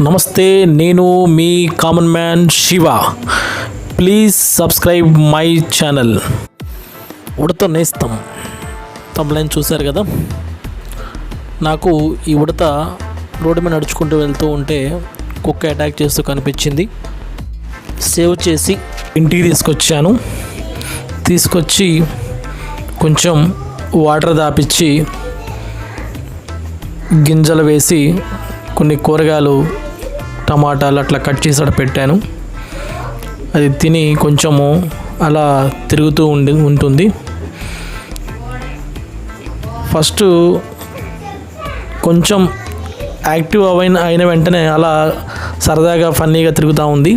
నమస్తే నేను మీ common man Shiva. Please subscribe my channel ఉడత నేస్తాం. తమ్లైన్ చూశారు కదా? నాకు ఈ ఉడత రోడ్డు మీద నడుచుకుంటూ వెళ్తూ ఉంటే కుక్క అటాక్ చేస్తూ కనిపించింది. సేవ్ చేసి ఇంటికి తీసుకొచ్చాను. తీసుకొచ్చి కొంచెం వాటర్ దాపిచ్చి గింజలు వేసి కొన్ని కూరగాయలు టమాటాలు అట్లా కట్ చేసి అక్కడ పెట్టాను. అది తిని కొంచెము అలా తిరుగుతూ ఉండి ఉంటుంది. ఫస్ట్ కొంచెం యాక్టివ్ అయిన అయిన వెంటనే అలా సరదాగా ఫన్నీగా తిరుగుతూ ఉంది.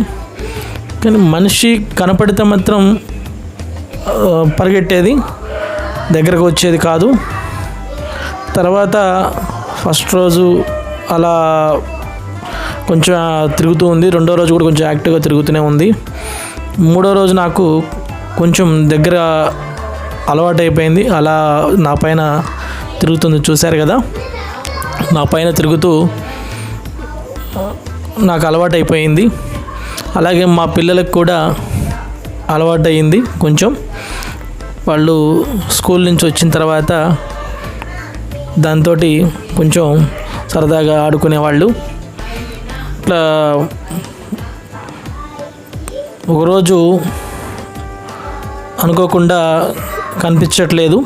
కానీ మనిషి కనపడితే మాత్రం పరిగెట్టేది దగ్గరకు వచ్చేది కాదు. తర్వాత ఫస్ట్ రోజు అలా కొంచెం తిరుగుతూ ఉంది. రెండో రోజు కూడా కొంచెం యాక్టివ్గా తిరుగుతూనే ఉంది. మూడో రోజు నాకు కొంచెం దగ్గర అలవాటు అయిపోయింది అలా నా పైన తిరుగుతుంది చూశారు కదా. నా పైన తిరుగుతూ నాకు అలవాటు అయిపోయింది అలాగే మా పిల్లలకు కూడా అలవాటు అయింది కొంచెం. వాళ్ళు స్కూల్ నుంచి వచ్చిన తర్వాత దాంతో కొంచెం సరదాగా ఆడుకునేవాళ్ళు. ఇట్లా ఒకరోజు అనుకోకుండా కనిపించట్లేదు.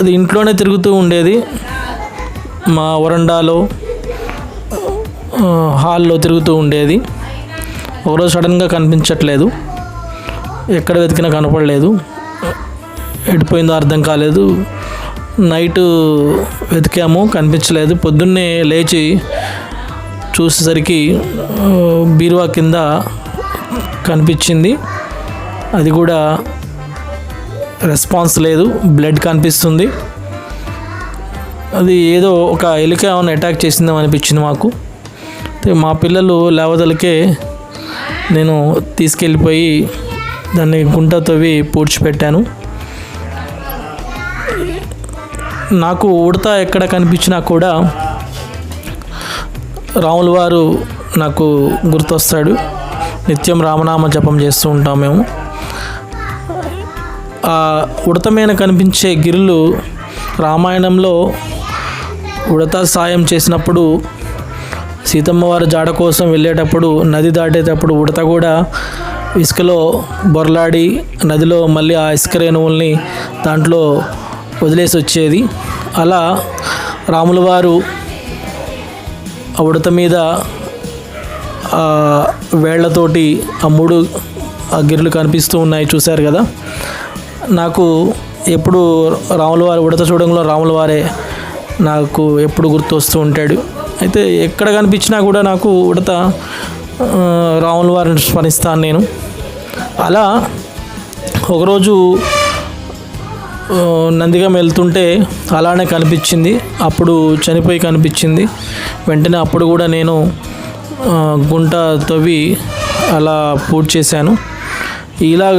అది ఇంట్లోనే తిరుగుతూ ఉండేది. మా వరండాలో హాల్లో తిరుగుతూ ఉండేది. ఒకరోజు సడన్గా కనిపించట్లేదు. ఎక్కడ వెతికినా కనపడలేదు. ఎడిపోయిందో అర్థం కాలేదు. నైట్ వెతికాము కనిపించలేదు. పొద్దున్నే లేచి చూసేసరికి బీరువా కింద కనిపించింది. అది కూడా రెస్పాన్స్ లేదు బ్లడ్ కనిపిస్తుంది. అది ఏదో ఒక ఎలుక ఏమైనా అటాక్ చేసిందేమో అనిపించింది మాకు. మా పిల్లలు లేవదలకే నేను తీసుకెళ్ళిపోయి దాన్ని గుంట తవ్వి పూడ్చిపెట్టాను. నాకు ఉడత ఎక్కడ కనిపించినా కూడా రాముల వారు నాకు గుర్తొస్తాడు. నిత్యం రామనామ జపం చేస్తూ ఉంటాం మేము. ఆ ఉడత మీద కనిపించే గిరులు రామాయణంలో ఉడత సాయం చేసినప్పుడు సీతమ్మ వారి జాడ కోసం వెళ్ళేటప్పుడు నది దాటేటప్పుడు ఉడత కూడా ఇసుకలో బొరలాడి నదిలో మళ్ళీ ఆ ఇసుక రేణువుల్ని దాంట్లో వదిలేసి వచ్చేది అలా రాముల వారు ఉడత మీద ఆ వేళ్ళతోటి ఆ మూడు ఆ గిర్లు కనిపిస్తూ ఉన్నాయి చూశారు కదా. నాకు ఎప్పుడు రాముల వారి ఉడత చూడంలో రాముల వారే నాకు ఎప్పుడు గుర్తు వస్తూ ఉంటాడు. అయితే ఎక్కడ కనిపించినా కూడా నాకు ఉడత రాముల వారిని స్మరిస్తాను నేను. అలా ఒకరోజు నందిగం వెళ్తుంటే అలానే కనిపించింది. అప్పుడు చనిపోయి కనిపించింది. వెంటనే అప్పుడు కూడా నేను గుంట తవ్వి అలా పూర్తి చేశాను. ఇలా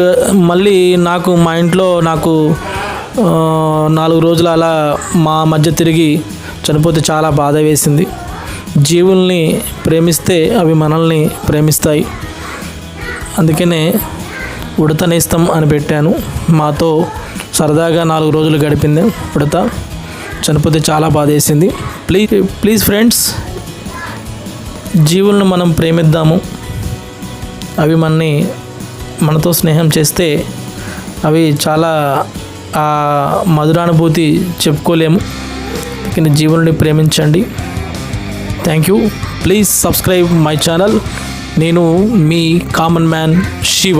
మళ్ళీ నాకు మా ఇంట్లో నాకు నాలుగు రోజులు అలా మా మధ్య తిరిగి చనిపోతే చాలా బాధ వేసింది. జీవుల్ని ప్రేమిస్తే అవి మనల్ని ప్రేమిస్తాయి. అందుకనే ఉడతనేస్తం అని పెట్టాను. మాతో సరదాగా నాలుగు రోజులు గడిపింది. ఉడత చనిపోతే చాలా బాధ వేసింది. ప్లీజ్ ప్లీజ్ ఫ్రెండ్స్ జీవులను మనం ప్రేమిద్దాము. అవి మనని మనతో స్నేహం చేస్తే అవి చాలా ఆ మధురానుభూతి చెప్పుకోలేము. కానీ జీవుల్ని ప్రేమించండి. Thank you. Please subscribe my channel. నేను మీ కామన్ మ్యాన్ శివ.